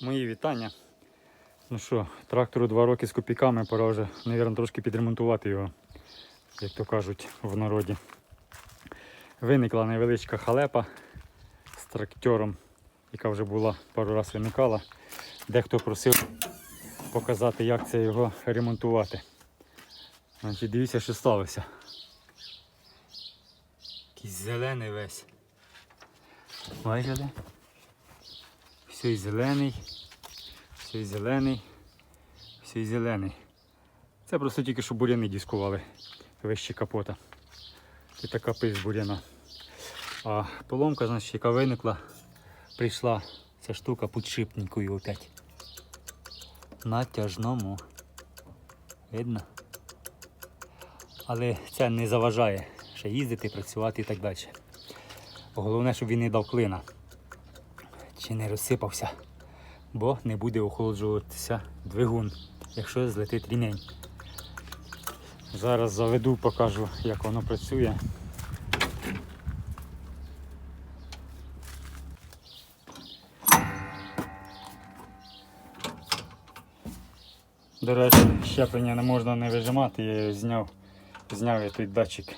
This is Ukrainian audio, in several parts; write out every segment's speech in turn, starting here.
Мої вітання. Ну що, трактору 2 роки з копійками, пора вже, мабуть, трошки підремонтувати його, як то кажуть в народі. Виникла невеличка халепа з трактором, яка вже була пару разів виникала. Дехто просив показати, як це його ремонтувати. Значить, дивіться, що сталося. Якийсь зелений весь. Бачите? Все зелений, все зелений, все зелений. Це просто тільки що буряни дискували вище капота. І така пись буряна. А поломка, значить, яка виникла, прийшла ця штука підшипникою опять. Натяжному. Видно? Але це не заважає ще їздити, працювати і так далі. Головне, щоб він не дав клина чи не розсипався, бо не буде охолоджуватися двигун, якщо злетить рімень. Зараз заведу, покажу, як воно працює. До речі, щеплення не можна не вижимати, я його зняв, зняв я той датчик.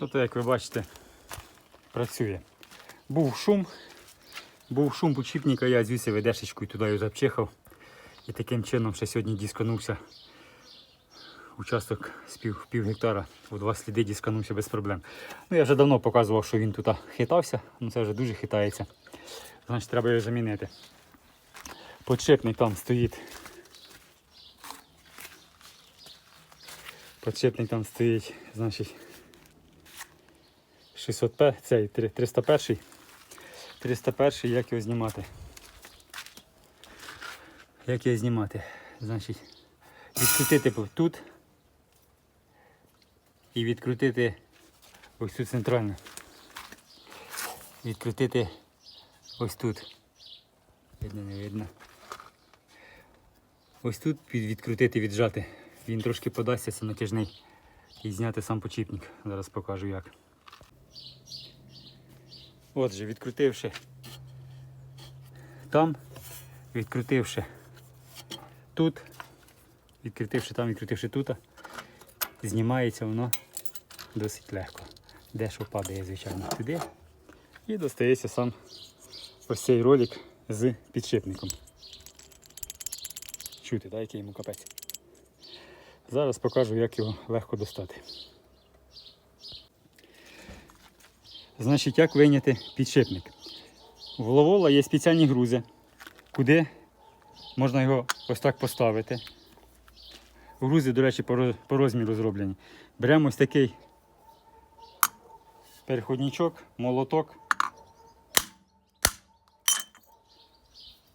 Тобто, як ви бачите, працює. Був шум, був шум підшипника, я звідси ведешечкою туди його запчихав. І таким чином ще сьогодні дисканувся. Участок з пів, пів гектара у два сліди дисканувся без проблем. Ну, я вже давно показував, що він тут хитався, ну це вже дуже хитається. Значить, треба його замінити. Подшипник там стоїть. Подшипник там стоїть, значить. 600П, цей 301. 301, як його знімати? Як його знімати? Значить, відкрутити тут і відкрутити ось тут центрально. Відкрутити ось тут. Видно, не видно. Ось тут відкрутити, віджати. Він трошки подасться, це натяжний. І зняти сам почіпник. Зараз покажу як. Отже, відкрутивши там, відкрутивши тут, відкрутивши там, відкрутивши тут, знімається воно досить легко. Дещо падає, звичайно, туди. І достається сам ось цей ролик з підшипником. Чути, так, який йому капець. Зараз покажу, як його легко достати. Значить, як вийняти підшипник? В ловола є спеціальні грузи, куди можна його ось так поставити. Грузи, до речі, по розміру зроблені. Беремо ось такий переходничок, молоток.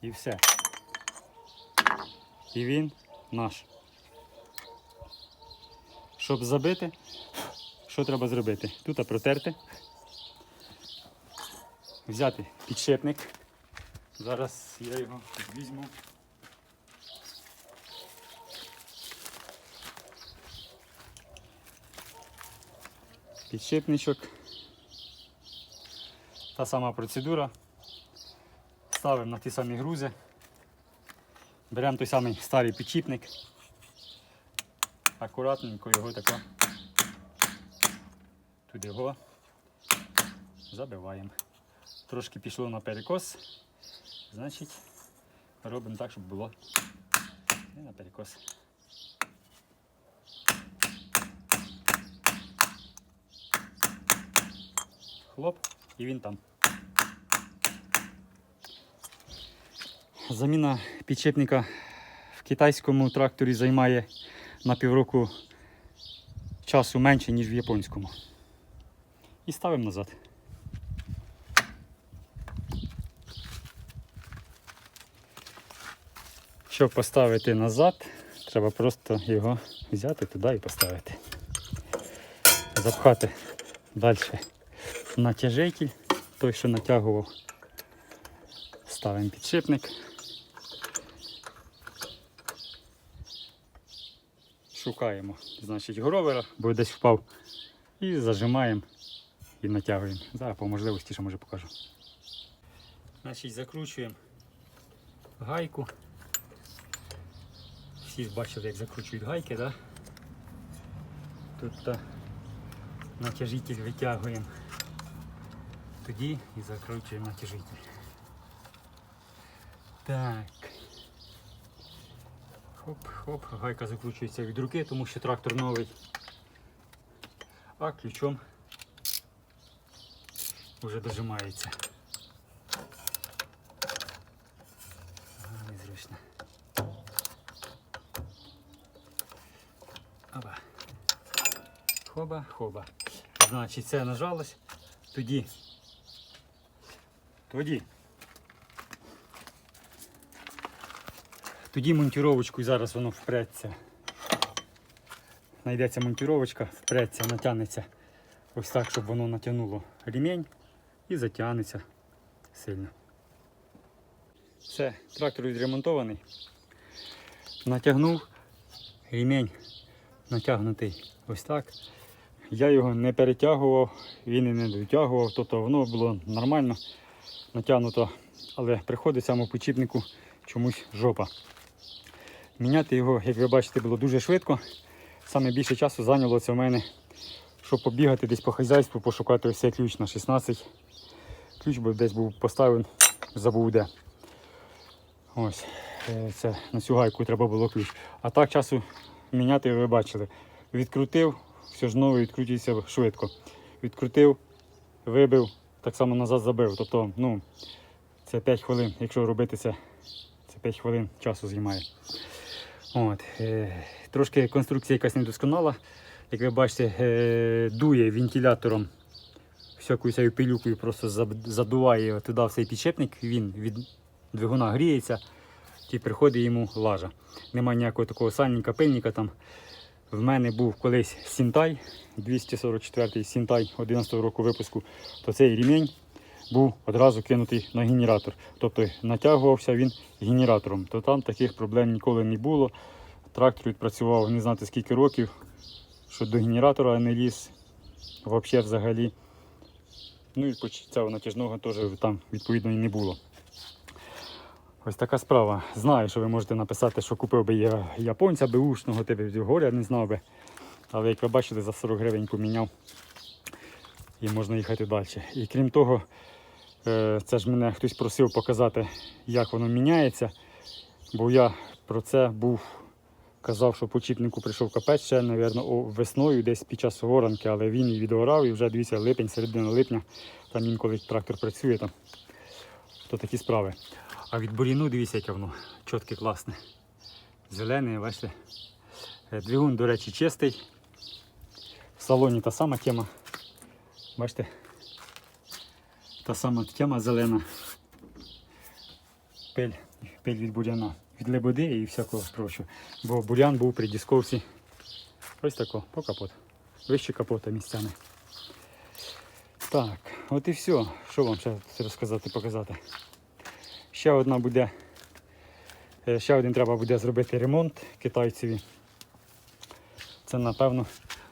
І все. І він наш. Щоб забити, що треба зробити? Тут протерти взяти підшипник. Зараз я його візьму. Підшипничок. Та сама процедура. Ставимо на ті самі грузи. Беремо той самий старий підшипник. Акуратненько його тако. Туди його забиваємо трошки пішло на перекос, значить робимо так, щоб було не на перекос. Хлоп, і він там. Заміна підшипника в китайському тракторі займає на півроку часу менше, ніж в японському. І ставимо назад. Щоб поставити назад, треба просто його взяти туди і поставити. Запхати далі натяжитель, той, що натягував. Ставимо підшипник. Шукаємо, значить, гровера, бо десь впав. І зажимаємо і натягуємо. Зараз по можливості, що може покажу. Значить, закручуємо гайку. Всі бачили, як закручують гайки, да? Тут натяжитель витягуємо тоді і закручуємо натяжитель. Так. Хоп-хоп, гайка закручується від руки, тому що трактор новий. А ключом вже дожимається. Хоба, хоба. Значить, це нажалось. Тоді. Тоді. Тоді монтіровочку зараз воно впреться. Найдеться монтіровочка, впреться, натягнеться ось так, щоб воно натягнуло ремінь і затягнеться сильно. Все, трактор відремонтований. Натягнув ремінь натягнутий ось так. Я його не перетягував, він і не дотягував, тобто воно було нормально натягнуто, але приходить саме почіпнику чомусь жопа. Міняти його, як ви бачите, було дуже швидко. Саме більше часу зайняло це в мене, щоб побігати десь по хазяйству, пошукати ось цей ключ на 16. Ключ бо десь був поставлений, забув де. Ось, е, це на цю гайку треба було ключ. А так часу міняти ви бачили. Відкрутив, все ж нове відкрутився швидко. Відкрутив, вибив, так само назад забив. Тобто, ну, це 5 хвилин, якщо робити це, це 5 хвилин часу займає. От, е, трошки конструкція якась недосконала. Як ви бачите, е, дує вентилятором всякою пилюкою, просто задуває туди цей підшипник, він від двигуна гріється і приходить йому лажа. Немає ніякого такого сальника, пильника там. В мене був колись Сінтай, 244-й Сінтай 11 року випуску, то цей ремінь був одразу кинутий на генератор. Тобто натягувався він генератором. То там таких проблем ніколи не було. Трактор відпрацював не знати скільки років, що до генератора не ліз взагалі. Ну і цього натяжного теж там відповідно і не було. Ось така справа. Знаю, що ви можете написати, що купив би я японця беушного, тебе горя не знав би. Але як ви бачили, за 40 гривень поміняв і можна їхати далі. І крім того, е, це ж мене хтось просив показати, як воно міняється. Бо я про це був, казав, що по чіпнику прийшов капець ще, мабуть, весною, десь під час оранки, але він і відорав, і вже дивіться, липень, середина липня, там інколи трактор працює, там, то такі справи. А від буріну, дивіться, яке воно чітке, класне. Зелене, бачите. Е, Двигун, до речі, чистий. В салоні та сама тема. Бачите? Та сама тема зелена. Пиль, пиль від буряна. Від лебеди і всякого прочого. Бо бурян був при дисковці. Ось тако, по капот. Вище капота місцями. Так, от і все. Що вам ще розказати, показати? Ще одна буде. е, Ще один треба буде зробити ремонт китайцеві. Це напевно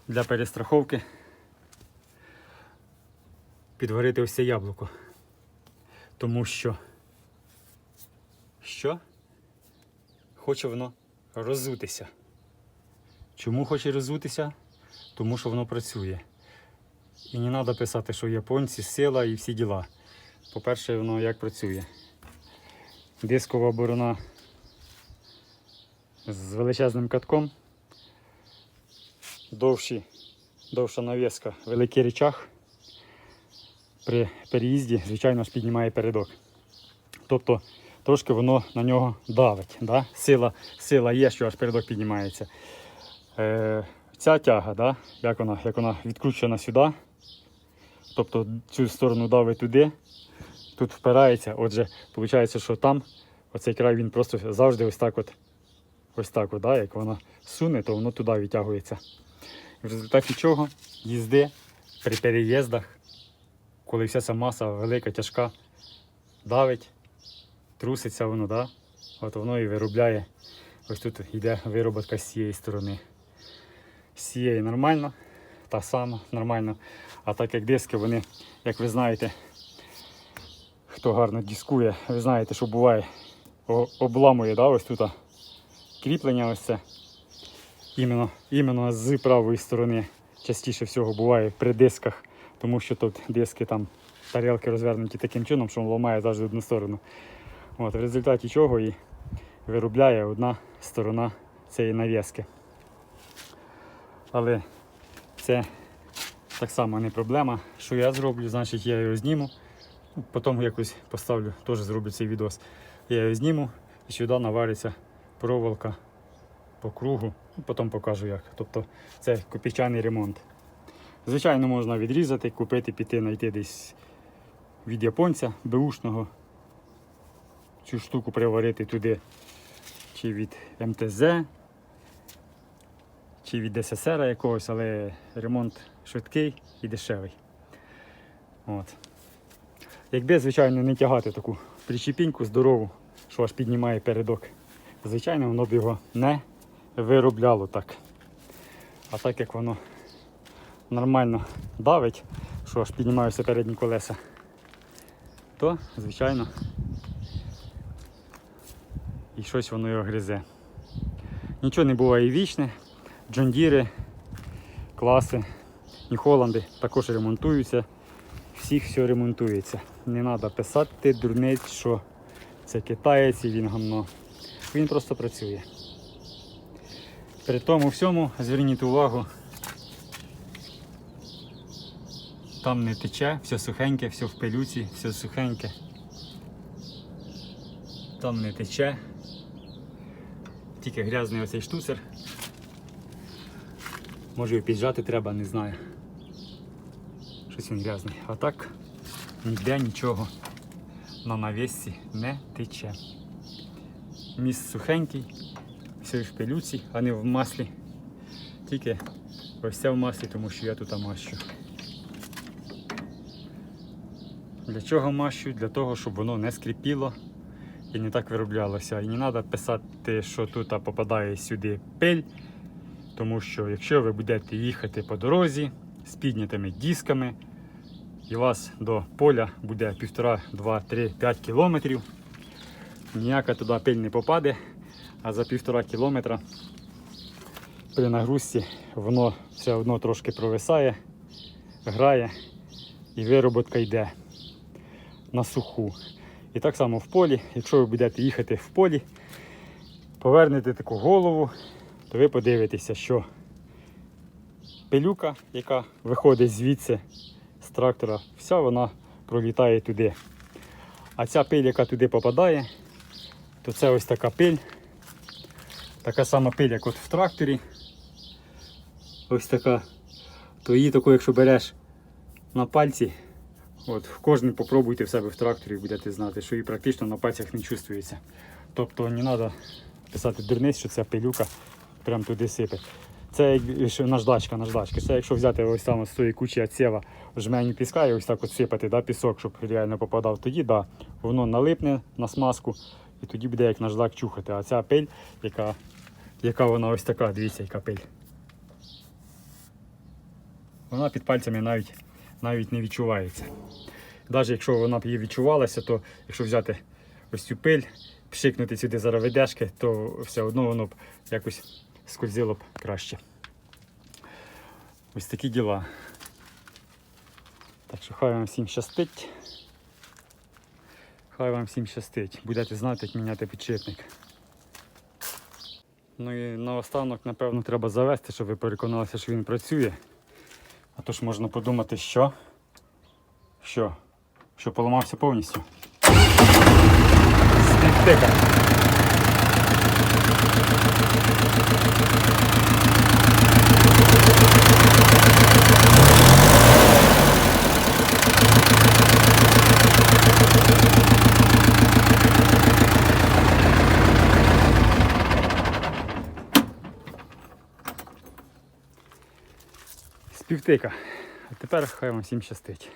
для перестраховки. Підварити ось яблуко. Тому що. Що? Хоче воно роззутися. Чому хоче роззутися? Тому що воно працює. І не треба писати, що японці сила і всі діла. По-перше, воно як працює. Дискова борона з величезним катком. Довші, довша навіска, великий речах. При переїзді, звичайно ж, піднімає передок. Тобто трошки воно на нього давить. Да? Сила, сила є, що аж передок піднімається. Е, ця тяга, да? як, вона, як вона відкручена сюди, тобто цю сторону давить туди, тут впирається. Отже, виходить, що там оцей край він просто завжди ось так от, ось так от, да, як воно суне, то воно туди відтягується. В результаті чого їзди при переїздах, коли вся ця маса велика, тяжка, давить, труситься воно, да? от воно і виробляє. Ось тут йде вироботка з цієї сторони. З цієї нормально, та сама нормально. А так як диски, вони, як ви знаєте, хто гарно дискує, ви знаєте, що буває, обламує да, ось тут кріплення ось це. Іменно, іменно з правої сторони частіше всього буває при дисках, тому що тут диски там тарілки розвернуті таким чином, що він ламає завжди одну сторону. От, в результаті чого і виробляє одна сторона цієї навіски. Але це так само не проблема. Що я зроблю, значить я його зніму. Потім якось поставлю, теж зроблю цей відос. Я його зніму і сюди навариться проволока по кругу. Ну, Потім покажу як. Тобто це копійчаний ремонт. Звичайно, можна відрізати, купити, піти, знайти десь від японця беушного. Цю штуку приварити туди чи від МТЗ, чи від СССР якогось, але ремонт швидкий і дешевий. От. Якби, звичайно, не тягати таку причепіньку здорову, що аж піднімає передок, звичайно, воно б його не виробляло так. А так як воно нормально давить, що аж піднімаються передні колеса, то, звичайно, і щось воно його гризе. Нічого не буває вічне. Джондіри, класи, Нью-Холланди також ремонтуються. Всіх все ремонтується. Не треба писати дурниць, що це китаєць і він гамно. Він просто працює. При тому всьому зверніть увагу. Там не тече, все сухеньке, все в пилюці, все сухеньке. Там не тече. Тільки грязний оцей штуцер. Може його піджати треба, не знаю. Щось він. А так ніде нічого на навісці не тече. Міст сухенький, все в пилюці, а не в маслі. Тільки ось це в маслі, тому що я тут мащу. Для чого мащу? Для того, щоб воно не скрипіло і не так вироблялося. І не треба писати, що тут попадає сюди пиль, тому що якщо ви будете їхати по дорозі з піднятими дисками, і вас до поля буде 1,5, 2, 3, 5 кілометрів, ніяка туди пиль не попаде, а за 1,5 кілометра при нагрузці воно все одно трошки провисає, грає і вироботка йде на суху. І так само в полі, якщо ви будете їхати в полі, повернете таку голову, то ви подивитеся, що пилюка, яка виходить звідси трактора, вся вона пролітає туди. А ця пиль, яка туди попадає, то це ось така пиль. Така сама пиль, як от в тракторі. Ось така. То її таку, якщо береш на пальці, От, кожен попробуйте в себе в тракторі, будете знати, що і практично на пальцях не чувствується. Тобто не треба писати дурниць, що ця пилюка прям туди сипе. Це наждачка, наждачка. Це якщо взяти ось там з тої кучі ацева жменю піска і ось так от сипати да, пісок, щоб реально попадав, тоді да, воно налипне на смазку і тоді буде як наждак чухати. А ця пиль, яка, яка вона ось така, дивіться, яка пиль. Вона під пальцями навіть навіть не відчувається. Навіть якщо вона б її відчувалася, то якщо взяти ось цю пиль, пшикнути сюди зараз ведешки, то все одно воно б якось скользило б краще. Ось такі діла. Так що хай вам всім щастить. Хай вам всім щастить. Будете знати, як міняти підшипник. Ну і наостанок, напевно, треба завести, щоб ви переконалися, що він працює. А то ж можна подумати, що? Що? Що поламався повністю. Стик-тика. Співтика. А тепер хай вам всім щастить.